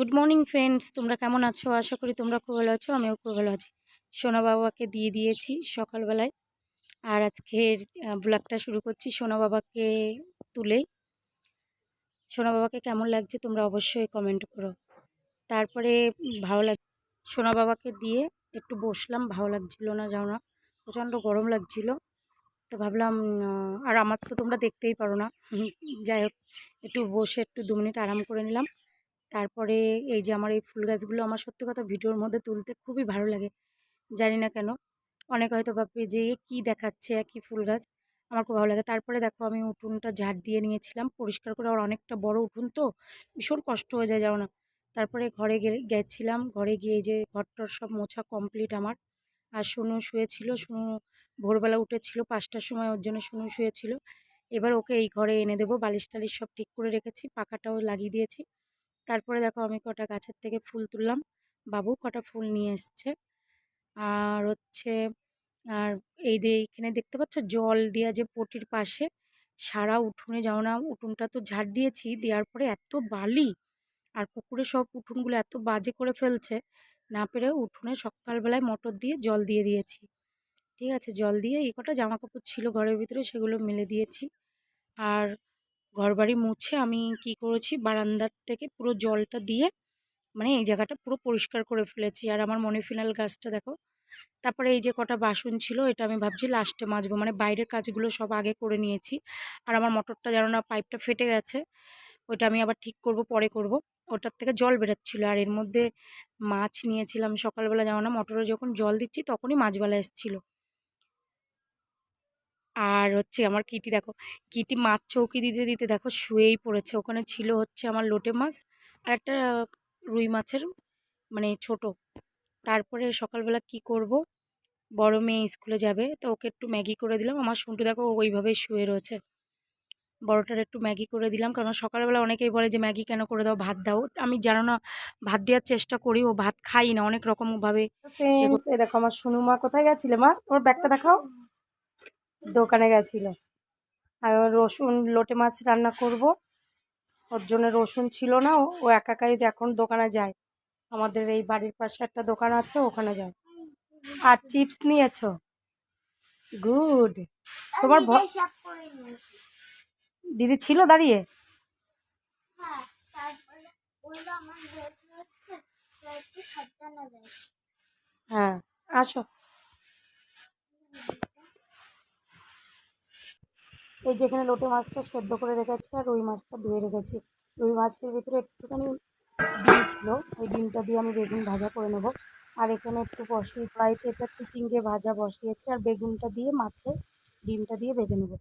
Good morning friends তোমরা কেমন আছো? আশা করি তোমরা খুব ভালো আছো, আমিও খুব ভালো আছি। সোনা বাবাকে দিয়ে দিয়েছি সকালবেলায়। আর আজকের ব্লগটা শুরু করছি সোনা বাবাকে তুলেই সোনা বাবাকে কেমন লাগছে তোমরা অবশ্যই কমেন্ট করো। তারপরে ভালো লাগ সোনা বাবাকে দিয়ে একটু বসলাম, ভালো লাগছিল না যাও না, প্রচণ্ড গরম লাগছিল। তো ভাবলাম আর আমার তো তোমরা দেখতেই পারো না। যাই হোক, একটু বসে একটু দু মিনিট আরাম করে নিলাম। তারপরে এই যে আমার এই ফুল গাছগুলো আমার সত্যি কথা ভিডিওর মধ্যে তুলতে খুবই ভালো লাগে। জানি না কেন। অনেক হয়তো ভাববে যে কি দেখাচ্ছে? একই ফুল গাছ? আমার খুব ভালো লাগে। তারপরে দেখো আমি উঠোনটা ঝাড় দিয়ে নিয়েছিলাম। পরিষ্কার করে আর অনেকটা বড় উঠোন তো। ভীষণ কষ্ট হয়ে যায় যাও না? তারপরে ঘরে গেছিলাম। ঘরে গিয়ে যে ঘরটর সব মোছা কমপ্লিট আমার। আর শুনু শুয়েছিল। শুনু ভোরবেলা উঠেছিল পাঁচটার সময়, ওর জন্য শুনু শুয়েছিল। এবার ওকে এই ঘরে এনে দেবো। বালিশ টালিশ সব ঠিক করে রেখেছি। পাখাটাও লাগিয়ে দিয়েছি। তারপরে দেখো আমি কটা গাছের থেকে ফুল তুললাম। বাবু কটা ফুল নিয়ে এসছে। আর হচ্ছে, আর এই যে এইখানে দেখতে পাচ্ছ জল দেওয়া যে পটির পাশে সারা উঠোনে যাও না, উঠোনটা তো ঝাড় দিয়েছি, দেওয়ার পরে এত বালি আর পুকুরে সব উঠোনগুলো এত বাজে করে ফেলছে, না পেরে উঠোনে সকালবেলায় মোটর দিয়ে জল দিয়ে দিয়েছি। ঠিক আছে, জল দিয়ে এই কটা জামা কাপড় ছিল ঘরের ভিতরে সেগুলো মেলে দিয়েছি। আর ঘরবাড়ি মুছে আমি কি করেছি? বারান্দার থেকে পুরো জলটা দিয়ে মানে এই জায়গাটা পুরো পরিষ্কার করে ফেলেছি। আর আমার মনে ফিনাল গাছটা দেখো, তারপরে এই যে কটা বাসন ছিল, এটা আমি ভাবছি লাস্টে মাজবো। মানে বাইরের কাজগুলো সব আগে করে নিয়েছি। আর আমার মোটরটা যেন না পাইপটা ফেটে গেছে, ওইটা আমি আবার ঠিক করব, পরে করব। ওটার থেকে জল বেরোচ্ছিলো। আর এর মধ্যে মাছ নিয়েছিলাম সকালবেলা যেমন না, মোটরে যখন জল দিচ্ছি তখনই মাছবেলা এসেছিল। আর হচ্ছে আমার কিটি দেখো কিটি মাছ চৌকি দিতে দিতে দেখো শুয়েই পড়েছে। ওখানে ছিল হচ্ছে আমার লোটে মাছ আর একটা রুই মাছের মানে ছোট। তারপরে সকালবেলা কি করব? বড় মেয়ে স্কুলে যাবে তো ওকে একটু ম্যাগি করে দিলাম। আমার শুনটু দেখো ওইভাবেই শুয়ে রয়েছে। বড়টার একটু ম্যাগি করে দিলাম কারণ সকালবেলা অনেকেই বলে যে ম্যাগি কেন করে দাও? ভাত দাও। আমি জানো না ভাত দেওয়ার চেষ্টা করি ও ভাত খাই না অনেক রকমভাবে দেখো আমার মা কোথায় গেছিলে মা? তোমার ব্যাগটা দেখাও। দোকানে গেছিল। আর রসুন, লোটে মাছ রান্না করব। ওর জন্য রসুন ছিল না, ও একাকাই এখন দোকানে যায়। আমাদের এই বাড়ির পাশে একটা দোকান আছে, ওখানে যায়। আর চিপস নিয়েছ? গুড। তোমার দিদি ছিল দাঁড়িয়ে? হ্যাঁ আসো। এই যেখানে লোটে মাছটা সেদ্ধ করে রেখেছি আর রুই মাছটা ধুয়ে রেখেছি। রুই মাছের ভিতরে একটুখানি ডিম ছিল, ওই ডিমটা দিয়ে আমি বেগুন ভাজা করে নেব। আর এখানে একটু বসিয়ে ফ্রাইতে এটা চিচিঙ্গে ভাজা বসিয়েছি আর বেগুনটা দিয়ে মাছে ডিমটা দিয়ে ভেজে নেব।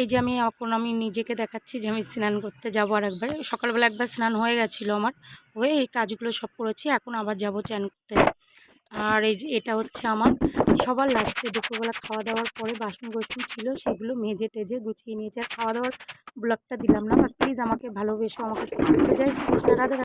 এই যে আমি এখন আমি নিজেকে দেখাচ্ছি যে আমি স্নান করতে যাব আর একবার। সকালবেলা একবার স্নান হয়ে গেছিল আমার। হয়ে এই কাজগুলো সব করেছি, এখন আবার যাব চ্যান করতে। আর এই যে এটা হচ্ছে আমার সবার লাস্টে দুপুরবেলা খাওয়া দাওয়ার পরে বাসন গোসন ছিল সেগুলো মেজে টেজে গুছিয়ে নিয়েছে। আর খাওয়া দাওয়ার ব্লগটা দিলাম না বাট প্লিজ আমাকে ভালোবেসো, আমাকে যাই। রাধে